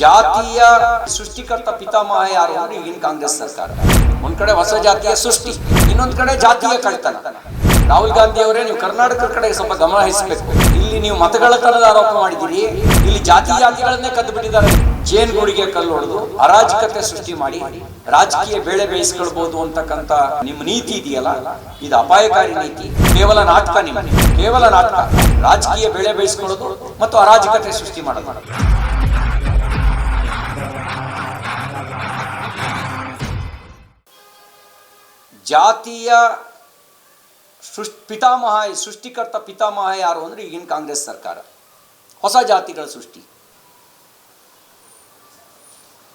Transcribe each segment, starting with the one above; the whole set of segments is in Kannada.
ಜಾತಿಯ ಸೃಷ್ಟಿಕರ್ತ ಪಿತಾಮಹ ಯಾರು ಅಂದ್ರೆ ಈಗಿನ ಕಾಂಗ್ರೆಸ್ ಸರ್ಕಾರ. ಒಂದ್ ಕಡೆ ಹೊಸ ಜಾತಿಯ ಸೃಷ್ಟಿ, ಇನ್ನೊಂದ್ ಕಡೆ ಜಾತಿಯ ಕಳ್ತನ. ರಾಹುಲ್ ಗಾಂಧಿ ಅವರೇ ನೀವು ಕರ್ನಾಟಕದ ಕಡೆ ಸ್ವಲ್ಪ ಗಮನ ಹರಿಸಬೇಕು. ಇಲ್ಲಿ ನೀವು ಮತಗಳ ಮತಗಳತನದ ಆರೋಪ ಮಾಡಿದಿರಿ ಇಲ್ಲಿ ಜಾತಿ ಜಾತಿಗಳನ್ನೇ ಕದ್ದು ಬಿಟ್ಟಿದ್ದಾರೆ. ಜೇನುಗೂಡಿಗೆ ಕಲ್ಲು ಹೊಡೆದು ಅರಾಜಕತೆ ಸೃಷ್ಟಿ ಮಾಡಿ ರಾಜಕೀಯ ಬೇಳೆ ಬೇಯಿಸ್ಕೊಳ್ಬಹುದು ಅಂತಕ್ಕಂತ ನಿಮ್ಮ ನೀತಿ ಇದೆಯಲ್ಲ? ಇದು ಅಪಾಯಕಾರಿ ನೀತಿ. ಕೇವಲ ನಾಟಕ ನಿಮ್ಮ ಕೇವಲ ನಾಟಕ. ರಾಜಕೀಯ ಬೇಳೆ ಬೇಯಿಸ್ಕೊಳ್ಳೋದು ಮತ್ತು ಅರಾಜಕತೆ ಸೃಷ್ಟಿ ಮಾಡೋದು. ಜಾತಿಯ ಸೃಷ್ಟಿ, ಪಿತಾಮಹ, ಸೃಷ್ಟಿಕರ್ತ ಪಿತಾಮಹ ಯಾರು ಅಂದರೆ ಈಗಿನ ಕಾಂಗ್ರೆಸ್ ಸರ್ಕಾರ. ಹೊಸ ಜಾತಿಗಳ ಸೃಷ್ಟಿ.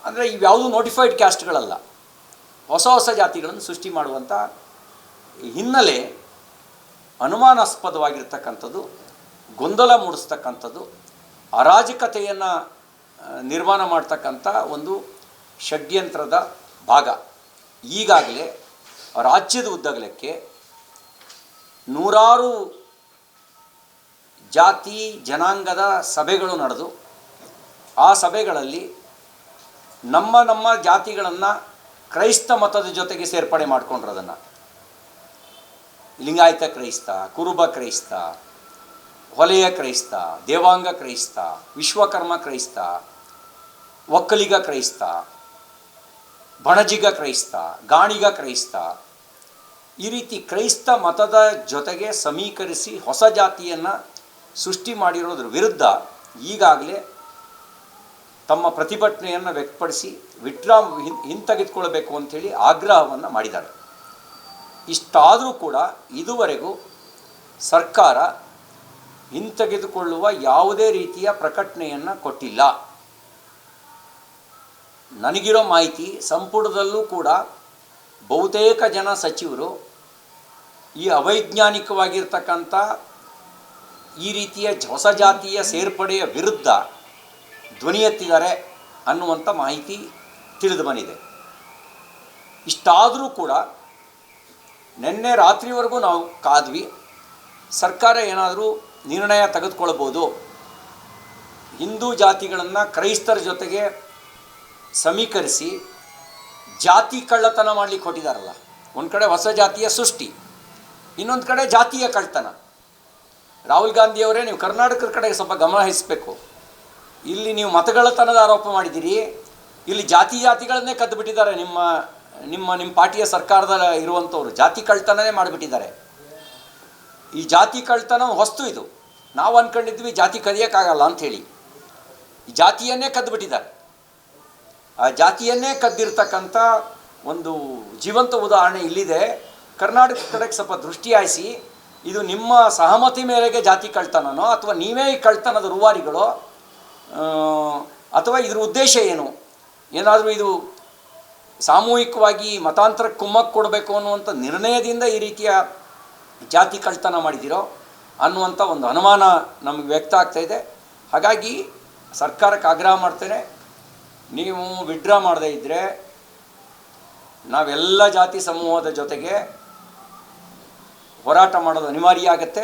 ಅಂದರೆ ಇವ್ಯಾವುದು ನೋಟಿಫೈಡ್ ಕ್ಯಾಸ್ಟ್ಗಳಲ್ಲ ಹೊಸ ಹೊಸ ಜಾತಿಗಳನ್ನು ಸೃಷ್ಟಿ ಮಾಡುವಂಥ ಹಿನ್ನೆಲೆ ಅನುಮಾನಾಸ್ಪದವಾಗಿರ್ತಕ್ಕಂಥದ್ದು, ಗೊಂದಲ ಮೂಡಿಸ್ತಕ್ಕಂಥದ್ದು, ಅರಾಜಕತೆಯನ್ನು ನಿರ್ಮಾಣ ಮಾಡ್ತಕ್ಕಂಥ ಒಂದು ಷಡ್ಯಂತ್ರದ ಭಾಗ. ಈಗಾಗಲೇ ರಾಜ್ಯದ ಉದ್ದಗಲಕ್ಕೆ ನೂರಾರು ಜಾತಿ ಜನಾಂಗದ ಸಭೆಗಳು ನಡೆದು ಆ ಸಭೆಗಳಲ್ಲಿ ನಮ್ಮ ನಮ್ಮ ಜಾತಿಗಳನ್ನು ಕ್ರೈಸ್ತ ಮತದ ಜೊತೆಗೆ ಸೇರ್ಪಡೆ ಮಾಡ್ಕೊಂಡ್ರದನ್ನು. ಲಿಂಗಾಯತ ಕ್ರೈಸ್ತ, ಕುರುಬ ಕ್ರೈಸ್ತ, ಹೊಲೆಯ ಕ್ರೈಸ್ತ, ದೇವಾಂಗ ಕ್ರೈಸ್ತ, ವಿಶ್ವಕರ್ಮ ಕ್ರೈಸ್ತ, ಒಕ್ಕಲಿಗ ಕ್ರೈಸ್ತ, ಬಣಜಿಗ ಕ್ರೈಸ್ತ, ಗಾಣಿಗ ಕ್ರೈಸ್ತ ಈ ರೀತಿ ಕ್ರೈಸ್ತ ಮತದ ಜೊತೆಗೆ ಸಮೀಕರಿಸಿ ಹೊಸ ಜಾತಿಯನ್ನು ಸೃಷ್ಟಿ ಮಾಡಿರೋದ್ರ ವಿರುದ್ಧ ಈಗಾಗಲೇ ತಮ್ಮ ಪ್ರತಿಭಟನೆಯನ್ನು ವ್ಯಕ್ತಪಡಿಸಿ ವಿಡ್ರಾ ಹಿನ್ ಹಿಂತೆಗೆದುಕೊಳ್ಬೇಕು ಅಂಥೇಳಿ ಆಗ್ರಹವನ್ನು ಮಾಡಿದ್ದಾರೆ. ಇಷ್ಟಾದರೂ ಕೂಡ ಇದುವರೆಗೂ ಸರ್ಕಾರ ಹಿಂತೆಗೆದುಕೊಳ್ಳುವ ಯಾವುದೇ ರೀತಿಯ ಪ್ರಕಟಣೆಯನ್ನು ಕೊಟ್ಟಿಲ್ಲ. ನನಗಿರೋ ಮಾಹಿತಿ ಸಂಪುಟದಲ್ಲೂ ಕೂಡ ಬಹುತೇಕ ಜನ ಸಚಿವರು ಈ ಅವೈಜ್ಞಾನಿಕವಾಗಿರ್ತಕ್ಕಂಥ ಈ ರೀತಿಯ ಹೊಸ ಜಾತಿಯ ಸೇರ್ಪಡೆಯ ವಿರುದ್ಧ ಧ್ವನಿ ಎತ್ತಿದ್ದಾರೆ ಅನ್ನುವಂಥ ಮಾಹಿತಿ ತಿಳಿದು ಬಂದಿದೆ. ಇಷ್ಟಾದರೂ ಕೂಡ ನಿನ್ನೆ ರಾತ್ರಿವರೆಗೂ ನಾವು ಕಾದ್ವಿ. ಸರ್ಕಾರ ಏನಾದರೂ ನಿರ್ಣಯ ತೆಗೆದುಕೊಳ್ಬೋದು. ಹಿಂದೂ ಜಾತಿಗಳನ್ನು ಕ್ರೈಸ್ತರ ಜೊತೆಗೆ ಸಮೀಕರಿಸಿ ಜಾತಿ ಕಳ್ಳತನ ಮಾಡಲಿಕ್ಕೆ ಕೊಟ್ಟಿದ್ದಾರಲ್ಲ. ಒಂದು ಕಡೆ ಹೊಸ ಜಾತಿಯ ಸೃಷ್ಟಿ. ಇನ್ನೊಂದು ಕಡೆ ಜಾತಿಯ ಕಳ್ತನ ರಾಹುಲ್ ಗಾಂಧಿಯವರೇ ನೀವು ಕರ್ನಾಟಕದ ಕಡೆ ಸ್ವಲ್ಪ ಗಮನ ಹರಿಸಬೇಕು. ಇಲ್ಲಿ ನೀವು ಮತಗಳತನದ ಆರೋಪ ಮಾಡಿದ್ದೀರಿ. ಇಲ್ಲಿ ಜಾತಿ ಜಾತಿಗಳನ್ನೇ ಕದ್ದುಬಿಟ್ಟಿದ್ದಾರೆ ನಿಮ್ಮ ನಿಮ್ಮ ನಿಮ್ಮ ಪಾರ್ಟಿಯ ಸರ್ಕಾರದ ಇರುವಂಥವ್ರು. ಜಾತಿ ಕಳ್ತನನೇ ಮಾಡಿಬಿಟ್ಟಿದ್ದಾರೆ. ಈ ಜಾತಿ ಕಳ್ತನ ಹೊಸ್ತು ಇದು. ನಾವು ಅಂದ್ಕೊಂಡಿದ್ವಿ ಜಾತಿ ಕದಿಯೋಕ್ಕಾಗಲ್ಲ ಅಂಥೇಳಿ ಈ ಜಾತಿಯನ್ನೇ ಕದ್ದುಬಿಟ್ಟಿದ್ದಾರೆ ಆ ಜಾತಿಯನ್ನೇ ಕದ್ದಿರ್ತಕ್ಕಂಥ ಒಂದು ಜೀವಂತ ಉದಾಹರಣೆ ಇಲ್ಲಿದೆ. ಕರ್ನಾಟಕ ಕಡೆಗೆ ಸ್ವಲ್ಪ ದೃಷ್ಟಿ ಹಾಯಿಸಿ, ಇದು ನಿಮ್ಮ ಸಹಮತಿ ಮೇರೆಗೆ ಜಾತಿ ಕಳ್ತನನೋ ಅಥವಾ ನೀವೇ ಈ ಕಳ್ತನದ ರೂವಾರಿಗಳು ಅಥವಾ ಇದ್ರ ಉದ್ದೇಶ ಏನು? ಏನಾದರೂ ಇದು ಸಾಮೂಹಿಕವಾಗಿ ಮತಾಂತರಕ್ಕೆ ಕುಮ್ಮಕ್ಕೆ ಕೊಡಬೇಕು ಅನ್ನುವಂಥ ನಿರ್ಣಯದಿಂದ ಈ ರೀತಿಯ ಜಾತಿ ಕಳ್ತನ ಮಾಡಿದಿರೋ ಅನ್ನುವಂಥ ಒಂದು ಅನುಮಾನ ನಮಗೆ ವ್ಯಕ್ತ ಆಗ್ತಾ ಇದೆ. ಹಾಗಾಗಿ ಸರ್ಕಾರಕ್ಕೆ ಆಗ್ರಹ ಮಾಡ್ತೇನೆ. ನೀವು ವಿಡ್ರಾ ಮಾಡದೇ ಇದ್ದರೆ ನಾವೆಲ್ಲ ಜಾತಿ ಸಮೂಹದ ಜೊತೆಗೆ ಹೋರಾಟ ಮಾಡೋದು ಅನಿವಾರ್ಯ ಆಗುತ್ತೆ.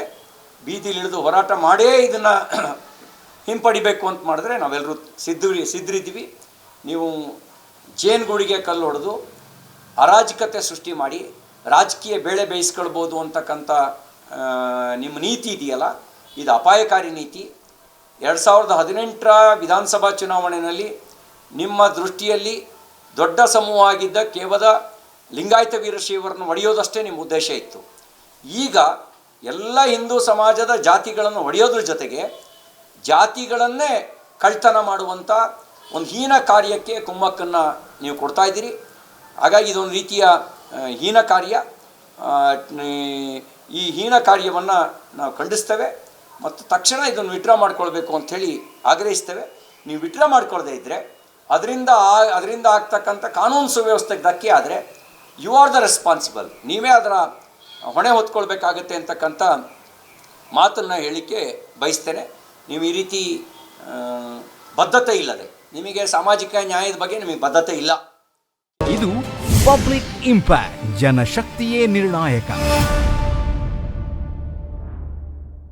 ಬೀದಿಲಿಳಿದು ಹೋರಾಟ ಮಾಡೇ ಇದನ್ನು ಹಿಂಪಡಿಬೇಕು ಅಂತ ಮಾಡಿದ್ರೆ ನಾವೆಲ್ಲರೂ ಸಿದ್ಧ, ಸಿದ್ಧರಿದ್ದೀವಿ. ನೀವು ಜೇನುಗೂಡಿಗೆ ಕಲ್ಲು ಹೊಡೆದು ಅರಾಜಕತೆ ಸೃಷ್ಟಿ ಮಾಡಿ, ರಾಜಕೀಯ ಬೇಳೆ ಬೇಯಿಸ್ಕೊಳ್ಬೋದು ಅಂತಕ್ಕಂಥ ನಿಮ್ಮ ನೀತಿ ಇದೆಯಲ್ಲ, ಇದು ಅಪಾಯಕಾರಿ ನೀತಿ. ಎರಡು ಸಾವಿರದ ಹದಿನೆಂಟರ ವಿಧಾನಸಭಾ ಚುನಾವಣೆಯಲ್ಲಿ ನಿಮ್ಮ ದೃಷ್ಟಿಯಲ್ಲಿ ದೊಡ್ಡ ಸಮೂಹ ಆಗಿದ್ದ ಕೇವಲ ಲಿಂಗಾಯತ ವೀರಶೈವರನ್ನು ಒಡೆಯೋದಷ್ಟೇ ನಿಮ್ಮ ಉದ್ದೇಶ ಇತ್ತು. ಈಗ ಎಲ್ಲ ಹಿಂದೂ ಸಮಾಜದ ಜಾತಿಗಳನ್ನು ಒಡೆಯೋದ್ರ ಜೊತೆಗೆ ಜಾತಿಗಳನ್ನೇ ಕಳ್ತನ ಮಾಡುವಂಥ ಒಂದು ಹೀನ ಕಾರ್ಯಕ್ಕೆ ಕುಮ್ಮಕ್ಕನ್ನು ನೀವು ಕೊಡ್ತಾ ಇದ್ದೀರಿ. ಹಾಗಾಗಿ ಇದೊಂದು ರೀತಿಯ ಹೀನ ಕಾರ್ಯ. ಈ ಹೀನ ಕಾರ್ಯವನ್ನು ನಾವು ಖಂಡಿಸ್ತೇವೆ ಮತ್ತು ತಕ್ಷಣ ಇದನ್ನು ವಿಡ್ರಾ ಮಾಡ್ಕೊಳ್ಬೇಕು ಅಂಥೇಳಿ ಆಗ್ರಹಿಸ್ತೇವೆ. ನೀವು ವಿಡ್ರಾ ಮಾಡ್ಕೊಳ್ಳದೇ ಇದ್ದರೆ ಅದರಿಂದ ಆ, ಅದರಿಂದ ಆಗ್ತಕ್ಕಂಥ ಕಾನೂನು ಸುವ್ಯವಸ್ಥೆಗೆ ಧಕ್ಕೆ ಆದರೆ ಯು ಆರ್ ದ ರೆಸ್ಪಾನ್ಸಿಬಲ್ ನೀವೇ ಅದರ ಹೊಣೆ ಹೊತ್ಕೊಳ್ಬೇಕಾಗತ್ತೆ ಅಂತಕ್ಕಂಥ ಮಾತನ್ನು ಹೇಳಿಕೆ ಬಯಸ್ತೇನೆ. ನೀವು ಈ ರೀತಿ ಬದ್ಧತೆ ಇಲ್ಲದೆ, ನಿಮಗೆ ಸಾಮಾಜಿಕ ನ್ಯಾಯದ ಬಗ್ಗೆ ನಿಮಗೆ ಬದ್ಧತೆ ಇಲ್ಲ. ಇದು ಪಬ್ಲಿಕ್ ಇಂಪ್ಯಾಕ್ಟ್, ಜನಶಕ್ತಿಯೇ ನಿರ್ಣಾಯಕ.